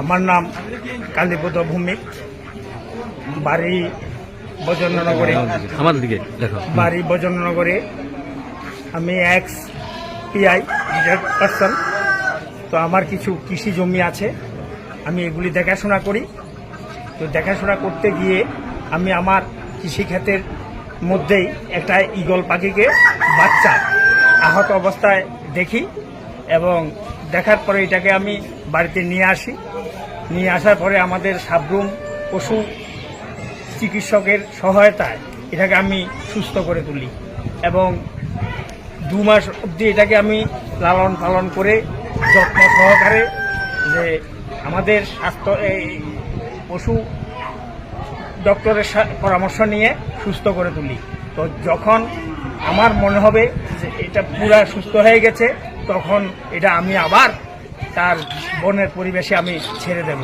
আমার নাম কালীপদ ভৌমিক বাড়ি বজননগরে আমার দিকে দেখো। বাড়ি বজননগরে আমি এক্স পিআই রিটায়ার্ড পার্সন তো আমার কিছু কৃষি জমি আছে। আমি এগুলি দেখাশোনা করি। তো দেখাশোনা করতে গিয়ে আমি আমার কৃষিক্ষেতের মধ্যেই একটা ঈগল পাখিকে বাচ্চা আহত অবস্থায় দেখি এবং দেখার পরে এটাকে আমি বাড়িতে নিয়ে আসি। নিয়ে আসার পরে আমাদের সাবরুম পশু চিকিৎসকের সহায়তায় এটাকে আমি সুস্থ করে তুলি এবং দু মাস অবধি এটাকে আমি লালন পালন করে যত্ন সহকারে যে আমাদের স্বাস্থ্য, এই পশু ডক্টরের পরামর্শ নিয়ে সুস্থ করে তুলি। তো যখন আমার মনে হবে যে এটা পুরা সুস্থ হয়ে গেছে তখন এটা আমি আবার তার বনের পরিবেশে আমি ছেড়ে দেব।